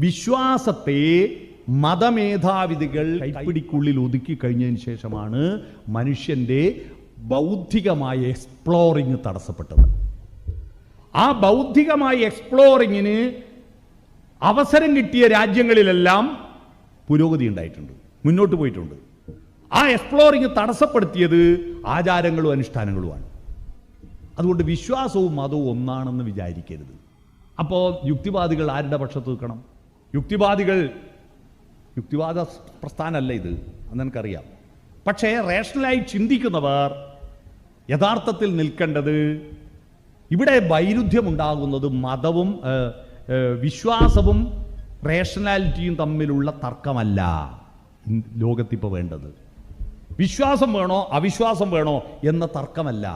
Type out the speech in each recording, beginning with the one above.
വിശ്വാസത്തെ മതമേധാവിധികൾ കൈപ്പിടിക്കുള്ളിൽ ഒതുക്കി കഴിഞ്ഞതിന് ശേഷമാണ് മനുഷ്യന്റെ ബൗദ്ധികമായ എക്സ്പ്ലോറിങ് തടസ്സപ്പെട്ടത്. ആ ബൗദ്ധികമായ എക്സ്പ്ലോറിങ്ങിന് അവസരം കിട്ടിയ രാജ്യങ്ങളിലെല്ലാം പുരോഗതി ഉണ്ടായിട്ടുണ്ട് മുന്നോട്ട് പോയിട്ടുണ്ട്. ആ എക്സ്പ്ലോറിങ് തടസ്സപ്പെടുത്തിയത് ആചാരങ്ങളും അനുഷ്ഠാനങ്ങളുമാണ്. അതുകൊണ്ട് വിശ്വാസവും മതവും ഒന്നാണെന്ന് വിചാരിക്കരുത്. അപ്പോൾ യുക്തിവാദികൾ ആരുടെ പക്ഷത്ത് നിൽക്കണം? യുക്തിവാദികൾ യുക്തിവാദ പ്രസ്ഥാനമല്ല ഇത് എന്ന് എനിക്കറിയാം പക്ഷേ റേഷണലായി ചിന്തിക്കുന്നവർ യഥാർത്ഥത്തിൽ നിൽക്കേണ്ടത് ഇവിടെ വൈരുദ്ധ്യമുണ്ടാകുന്നത് മതവും വിശ്വാസവും റേഷണാലിറ്റിയും തമ്മിലുള്ള തർക്കമല്ല ലോകത്തിപ്പോൾ വേണ്ടത്. വിശ്വാസം വേണോ അവിശ്വാസം വേണോ എന്ന തർക്കമല്ല.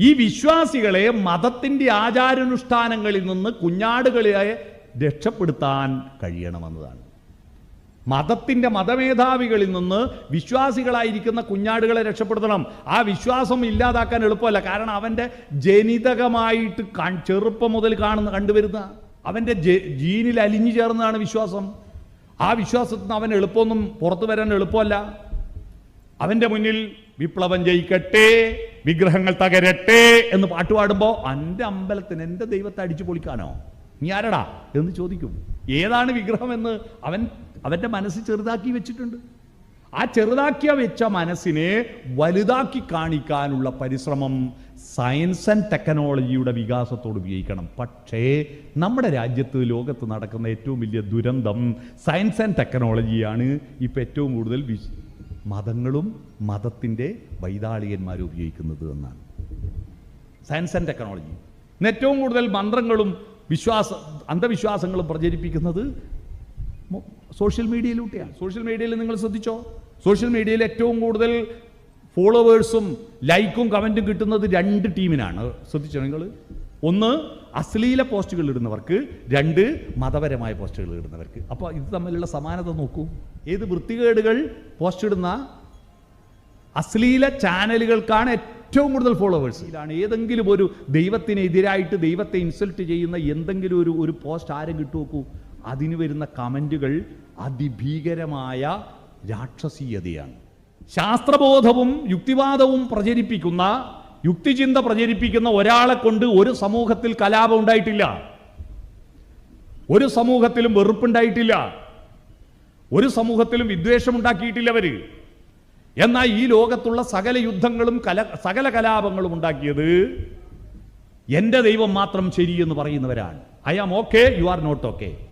ഈ വിശ്വാസികളെ മതത്തിന്റെ ആചാരാനുഷ്ഠാനങ്ങളിൽ നിന്ന് കുഞ്ഞാടുകളെ രക്ഷപ്പെടുത്താൻ കഴിയണമെന്നതാണ്. മതത്തിന്റെ മതമേധാവികളിൽ നിന്ന് വിശ്വാസികളായിരിക്കുന്ന കുഞ്ഞാടുകളെ രക്ഷപ്പെടുത്തണം. ആ വിശ്വാസം ഇല്ലാതാക്കാൻ എളുപ്പമല്ല. കാരണം അവന്റെ ജനിതകമായിട്ട് ചെറുപ്പം മുതൽ കാണുന്ന കണ്ടുവരുന്ന അവന്റെ ജീനിൽ അലിഞ്ഞു ചേർന്നതാണ് വിശ്വാസം. ആ വിശ്വാസത്തിൽ നിന്ന് അവൻ എളുപ്പമൊന്നും പുറത്തു വരാൻ എളുപ്പമല്ല. അവന്റെ മുന്നിൽ വിപ്ലവം ജയിക്കട്ടെ വിഗ്രഹങ്ങൾ തകരട്ടെ എന്ന് പാട്ടുപാടുമ്പോൾ എന്റെ അമ്പലത്തിന് എന്റെ ദൈവത്തെ അടിച്ചു പൊളിക്കാനോ? നീ ആരടാ എന്ന് ചോദിക്കും. ഏതാണ് വിഗ്രഹം എന്ന് അവൻ അവന്റെ മനസ്സ് ചെറുതാക്കി വെച്ചിട്ടുണ്ട്. ആ ചെറുതാക്കിയ വെച്ച മനസ്സിനെ വലുതാക്കി കാണിക്കാനുള്ള പരിശ്രമം സയൻസ് ആൻഡ് ടെക്നോളജിയുടെ വികാസത്തോട് ഉപയോഗിക്കണം. പക്ഷേ നമ്മുടെ രാജ്യത്ത് ലോകത്ത് നടക്കുന്ന ഏറ്റവും വലിയ ദുരന്തം സയൻസ് ആൻഡ് ടെക്നോളജിയാണ്. ഇപ്പം ഏറ്റവും കൂടുതൽ മതങ്ങളും മതത്തിന്റെ വൈതാളികന്മാരും ഉപയോഗിക്കുന്നത് എന്നാണ്. Science and technology. ഏറ്റവും കൂടുതൽ മന്ത്രങ്ങളും വിശ്വാസ അന്ധവിശ്വാസങ്ങളും പ്രചരിപ്പിക്കുന്നത് സോഷ്യൽ മീഡിയയിലൂടെയാണ് സോഷ്യൽ മീഡിയയിൽ നിങ്ങൾ ശ്രദ്ധിച്ചോ? സോഷ്യൽ മീഡിയയിൽ ഏറ്റവും കൂടുതൽ ഫോളോവേഴ്സും ലൈക്കും കമന്റും കിട്ടുന്നത് രണ്ട് ടീമിനാണ്. ശ്രദ്ധിച്ചോ നിങ്ങൾ? ഒന്ന് അശ്ലീല പോസ്റ്റുകൾ ഇടുന്നവർക്ക്. രണ്ട് മതപരമായ പോസ്റ്റുകൾ ഇടുന്നവർക്ക്. അപ്പോൾ ഇത് തമ്മിലുള്ള സമാനത നോക്കൂ. ഏത് വൃത്തികേടുകൾ പോസ്റ്റ് ഇടുന്ന അശ്ലീല ചാനലുകൾക്കാണ് ഏറ്റവും കൂടുതൽ ഫോളോവേഴ്സ് ഇതാണ് ഏതെങ്കിലും ഒരു ദൈവത്തിനെതിരായിട്ട് ദൈവത്തെ ഇൻസൾട്ട് ചെയ്യുന്ന എന്തെങ്കിലും ഒരു ഒരു പോസ്റ്റ് ആരും കിട്ടു നോക്കൂ അതിന് വരുന്ന കമന്റുകൾ അതിഭീകരമായ രാക്ഷസീയതയാണ്. ശാസ്ത്രബോധവും യുക്തിവാദവും പ്രചരിപ്പിക്കുന്ന യുക്തിചിന്ത പ്രചരിപ്പിക്കുന്ന ഒരാളെ കൊണ്ട് ഒരു സമൂഹത്തിൽ കലാപം ഉണ്ടായിട്ടില്ല. ഒരു സമൂഹത്തിലും വെറുപ്പുണ്ടായിട്ടില്ല. ഒരു സമൂഹത്തിലും വിദ്വേഷം ഉണ്ടാക്കിയിട്ടില്ല അവർ. എന്നാൽ ഈ ലോകത്തുള്ള സകല യുദ്ധങ്ങളും കല സകല കലാപങ്ങളും ഉണ്ടാക്കിയത് എന്റെ ദൈവം മാത്രം ശരിയെന്ന് പറയുന്നവരാണ്. I am okay you are not okay